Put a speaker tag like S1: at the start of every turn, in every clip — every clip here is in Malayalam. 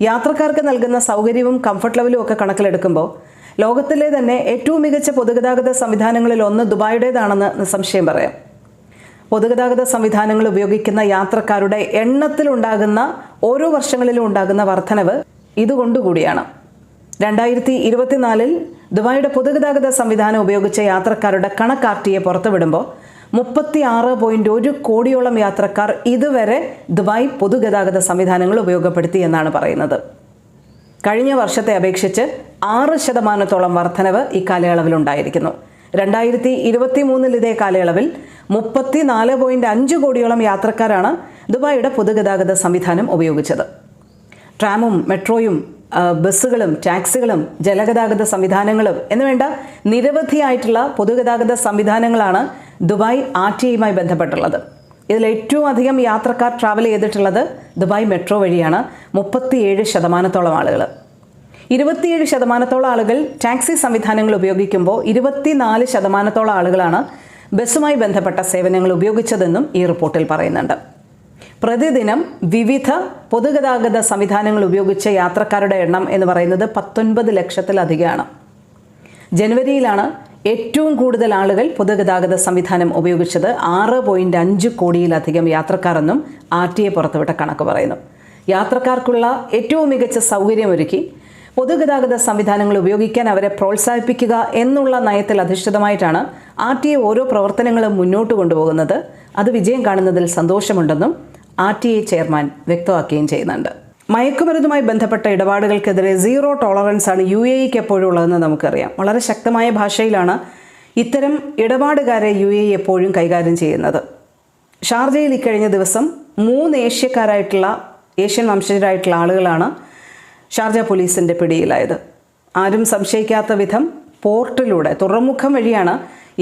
S1: യാത്രക്കാർക്ക് നൽകുന്ന സൗകര്യവും കംഫർട്ട് ലെവലും ഒക്കെ കണക്കിലെടുക്കുമ്പോൾ ലോകത്തിലെ തന്നെ ഏറ്റവും മികച്ച പൊതുഗതാഗത സംവിധാനങ്ങളിൽ ഒന്ന് ദുബായുടേതാണെന്ന് നിസ്സംശയം പറയാം. പൊതുഗതാഗത സംവിധാനങ്ങൾ ഉപയോഗിക്കുന്ന യാത്രക്കാരുടെ എണ്ണത്തിലുണ്ടാകുന്ന ഓരോ വർഷങ്ങളിലും ഉണ്ടാകുന്ന വർധനവ് ഇതുകൊണ്ടുകൂടിയാണ് രണ്ടായിരത്തി ഇരുപത്തിനാലിൽ ദുബായിയുടെ പൊതുഗതാഗത സംവിധാനം ഉപയോഗിച്ച യാത്രക്കാരുടെ കണക്കാർട്ടിയെ പുറത്തുവിടുമ്പോൾ മുപ്പത്തി ആറ് പോയിന്റ് ഒരു കോടിയോളം യാത്രക്കാർ ഇതുവരെ ദുബായ് പൊതുഗതാഗത സംവിധാനങ്ങൾ ഉപയോഗപ്പെടുത്തി എന്നാണ് പറയുന്നത്. കഴിഞ്ഞ വർഷത്തെ അപേക്ഷിച്ച് ആറ് ശതമാനത്തോളം വർധനവ് ഉണ്ടായിരിക്കുന്നു രണ്ടായിരത്തി ഇരുപത്തി മൂന്നിൽ ഇതേ കാലയളവിൽ മുപ്പത്തി നാല് പോയിന്റ് അഞ്ച് കോടിയോളം യാത്രക്കാരാണ് ദുബായിയുടെ പൊതുഗതാഗത സംവിധാനം ഉപയോഗിച്ചത്. ട്രാമും മെട്രോയും ബസ്സുകളും ടാക്സികളും ജലഗതാഗത സംവിധാനങ്ങളും എന്നുവേണ്ട നിരവധിയായിട്ടുള്ള പൊതുഗതാഗത സംവിധാനങ്ങളാണ് ദുബായ് ആർ ടി ഐയുമായി ബന്ധപ്പെട്ടുള്ളത്. ഇതിൽ ഏറ്റവും അധികം യാത്രക്കാർ ട്രാവൽ ചെയ്തിട്ടുള്ളത് ദുബായ് മെട്രോ വഴിയാണ്. മുപ്പത്തിയേഴ് ശതമാനത്തോളം ആളുകൾ ഇരുപത്തിയേഴ് ശതമാനത്തോളം ആളുകൾ ടാക്സി സംവിധാനങ്ങൾ ഉപയോഗിക്കുമ്പോൾ ഇരുപത്തിനാല് ശതമാനത്തോളം ആളുകളാണ് ബസ്സുമായി ബന്ധപ്പെട്ട സേവനങ്ങൾ ഉപയോഗിച്ചതെന്നും ഈ റിപ്പോർട്ടിൽ പറയുന്നുണ്ട്. പ്രതിദിനം വിവിധ പൊതുഗതാഗത സംവിധാനങ്ങൾ ഉപയോഗിച്ച യാത്രക്കാരുടെ എണ്ണം എന്ന് പറയുന്നത് പത്തൊൻപത് ലക്ഷത്തിലധികമാണ്. ജനുവരിയിലാണ് ഏറ്റവും കൂടുതൽ ആളുകൾ പൊതുഗതാഗത സംവിധാനം ഉപയോഗിച്ചത് ആറ് പോയിന്റ് അഞ്ച് കോടിയിലധികം യാത്രക്കാരെന്നും ആർ ടി എ പുറത്തുവിട്ട കണക്ക് പറയുന്നു. യാത്രക്കാർക്കുള്ള ഏറ്റവും മികച്ച സൗകര്യമൊരുക്കി പൊതുഗതാഗത സംവിധാനങ്ങൾ ഉപയോഗിക്കാൻ അവരെ പ്രോത്സാഹിപ്പിക്കുക എന്നുള്ള നയത്തിൽ അധിഷ്ഠിതമായിട്ടാണ് ആർ ടി എ ഓരോ പ്രവർത്തനങ്ങളും മുന്നോട്ട് കൊണ്ടുപോകുന്നത്. അത് വിജയം കാണുന്നതിൽ സന്തോഷമുണ്ടെന്നും ആർ ടി എ ചെയർമാൻ വ്യക്തമാക്കുകയും ചെയ്യുന്നുണ്ട്. മയക്കുമരുന്നുമായി ബന്ധപ്പെട്ട ഇടപാടുകൾക്കെതിരെ സീറോ ടോളറൻസ് ആണ് യു എ ഇക്ക് എപ്പോഴും ഉള്ളതെന്ന് നമുക്കറിയാം. വളരെ ശക്തമായ ഭാഷയിലാണ് ഇത്തരം ഇടപാടുകാരെ യു എ എപ്പോഴും കൈകാര്യം ചെയ്യുന്നത്. ഷാർജയിൽ ഇക്കഴിഞ്ഞ ദിവസം മൂന്ന് ഏഷ്യക്കാരായിട്ടുള്ള ഏഷ്യൻ വംശജരായിട്ടുള്ള ആളുകളാണ് ഷാർജ പോലീസിന്റെ പിടിയിലായത്. ആരും സംശയിക്കാത്ത വിധം പോർട്ടിലൂടെ തുറമുഖം വഴിയാണ്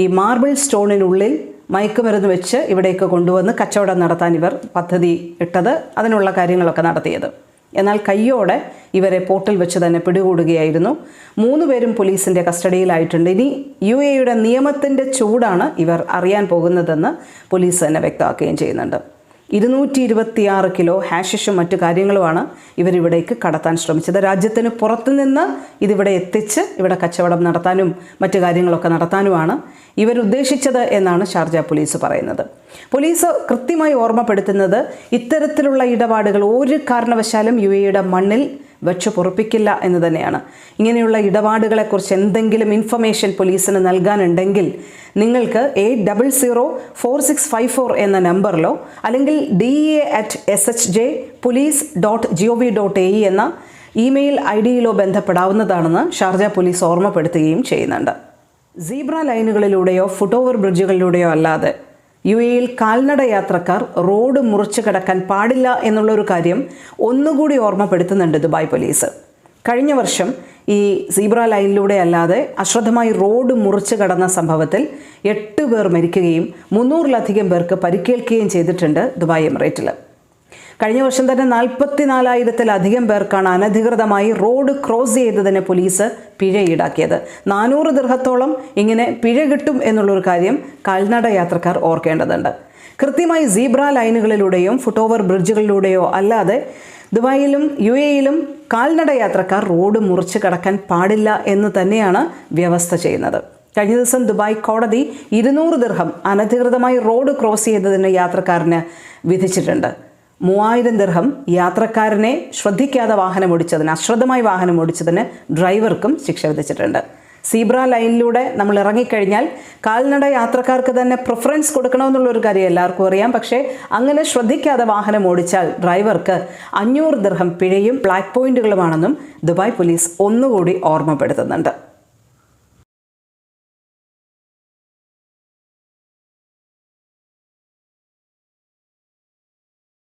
S1: ഈ മാർബിൾ സ്റ്റോണിനുള്ളിൽ മയക്കുമരുന്ന് വെച്ച് ഇവിടേക്ക് കൊണ്ടുവന്ന് കച്ചവടം നടത്താൻ ഇവർ പദ്ധതി ഇട്ടത് അതിനുള്ള കാര്യങ്ങളൊക്കെ നടത്തിയത്. എന്നാൽ കയ്യോടെ ഇവരെ പോർട്ടിൽ വെച്ച് തന്നെ പിടികൂടുകയായിരുന്നു. മൂന്ന് പേരും പോലീസിന്റെ കസ്റ്റഡിയിലായിട്ടുണ്ട്. ഇനി യു എയുടെ നിയമത്തിന്റെ ചൂടാണ് ഇവർ അറിയാൻ പോകുന്നതെന്ന് പോലീസ് തന്നെ വ്യക്തമാക്കുകയും ചെയ്യുന്നുണ്ട്. ഇരുന്നൂറ്റി ഇരുപത്തിയാറ് കിലോ ഹാഷിഷും മറ്റു കാര്യങ്ങളുമാണ് ഇവരിവിടേക്ക് കടത്താൻ ശ്രമിച്ചത്. രാജ്യത്തിന് പുറത്തുനിന്ന് ഇതിവിടെ എത്തിച്ച് ഇവിടെ കച്ചവടം നടത്താനും മറ്റു കാര്യങ്ങളൊക്കെ നടത്താനുമാണ് ഇവരുദ്ദേശിച്ചത് എന്നാണ് ഷാർജ പോലീസ് പറയുന്നത്. പോലീസ് കൃത്യമായി ഓർമ്മപ്പെടുത്തുന്നത് ഇത്തരത്തിലുള്ള ഇടപാടുകൾ ഒരു കാരണവശാലും യു എയുടെ മണ്ണിൽ വെച്ച് പൊറപ്പിക്കില്ല എന്ന് തന്നെയാണ്. ഇങ്ങനെയുള്ള ഇടപാടുകളെക്കുറിച്ച് എന്തെങ്കിലും ഇൻഫർമേഷൻ പോലീസിന് നൽകാനുണ്ടെങ്കിൽ നിങ്ങൾക്ക് eight double zero four six five four എന്ന നമ്പറിലോ അല്ലെങ്കിൽ D A at S H J police dot G O V dot A എന്ന ഇമെയിൽ ഐ ഡിയിലോ ബന്ധപ്പെടാവുന്നതാണെന്ന് ഷാർജ പോലീസ് ഓർമ്മപ്പെടുത്തുകയും ചെയ്യുന്നുണ്ട്. സീബ്ര ലൈനുകളിലൂടെയോ ഫുട് ഓവർ ബ്രിഡ്ജുകളിലൂടെയോ അല്ലാതെ യു എയിൽ കാൽനട യാത്രക്കാർ റോഡ് മുറിച്ച് കടക്കാൻ പാടില്ല എന്നുള്ളൊരു കാര്യം ഒന്നുകൂടി ഓർമ്മപ്പെടുത്തുന്നുണ്ട് ദുബായ് പോലീസ്. കഴിഞ്ഞ വർഷം ഈ സീബ്ര ലൈനിലൂടെ അല്ലാതെ അശ്രദ്ധമായി റോഡ് മുറിച്ച് കടന്ന സംഭവത്തിൽ എട്ട് പേർ മരിക്കുകയും മുന്നൂറിലധികം പേർക്ക് പരിക്കേൽക്കുകയും ചെയ്തിട്ടുണ്ട് ദുബായ് എമിറേറ്റിൽ കഴിഞ്ഞ വർഷം തന്നെ നാൽപ്പത്തിനാലായിരത്തിലധികം പേർക്കാണ് അനധികൃതമായി റോഡ് ക്രോസ് ചെയ്തതിന് പോലീസ് പിഴ ഈടാക്കിയത്. നാനൂറ് ദീർഘത്തോളം ഇങ്ങനെ പിഴ കിട്ടും എന്നുള്ളൊരു കാര്യം കാൽനട യാത്രക്കാർ ഓർക്കേണ്ടതുണ്ട്. കൃത്യമായി സീബ്ര ലൈനുകളിലൂടെയും ഫുട് ഓവർ ബ്രിഡ്ജുകളിലൂടെയോ അല്ലാതെ ദുബായിലും യു എയിലും കാൽനട യാത്രക്കാർ റോഡ് മുറിച്ച് കടക്കാൻ പാടില്ല എന്ന് തന്നെയാണ് വ്യവസ്ഥ ചെയ്യുന്നത്. കഴിഞ്ഞ ദിവസം ദുബായ് കോടതി ഇരുന്നൂറ് ദിർഹം അനധികൃതമായി റോഡ് ക്രോസ് ചെയ്തതിന് യാത്രക്കാരന് വിധിച്ചിട്ടുണ്ട്. മൂവായിരം ദിർഹം യാത്രക്കാരനെ ശ്രദ്ധിക്കാതെ വാഹനം ഓടിച്ചതിന് അശ്രദ്ധമായി വാഹനം ഓടിച്ചതിന് ഡ്രൈവർക്കും ശിക്ഷ വിധിച്ചിട്ടുണ്ട്. സീബ്ര ലൈനിലൂടെ നമ്മൾ ഇറങ്ങിക്കഴിഞ്ഞാൽ കാൽനട യാത്രക്കാർക്ക് തന്നെ പ്രിഫറൻസ് കൊടുക്കണമെന്നുള്ളൊരു കാര്യം എല്ലാവർക്കും അറിയാം. പക്ഷേ അങ്ങനെ ശ്രദ്ധിക്കാതെ വാഹനം ഓടിച്ചാൽ ഡ്രൈവർക്ക് അഞ്ഞൂറ് ദിർഹം പിഴയും ബ്ലാക്ക് പോയിന്റുകളുമാണെന്നും ദുബായ് പോലീസ് ഒന്നുകൂടി ഓർമ്മപ്പെടുത്തുന്നുണ്ട്.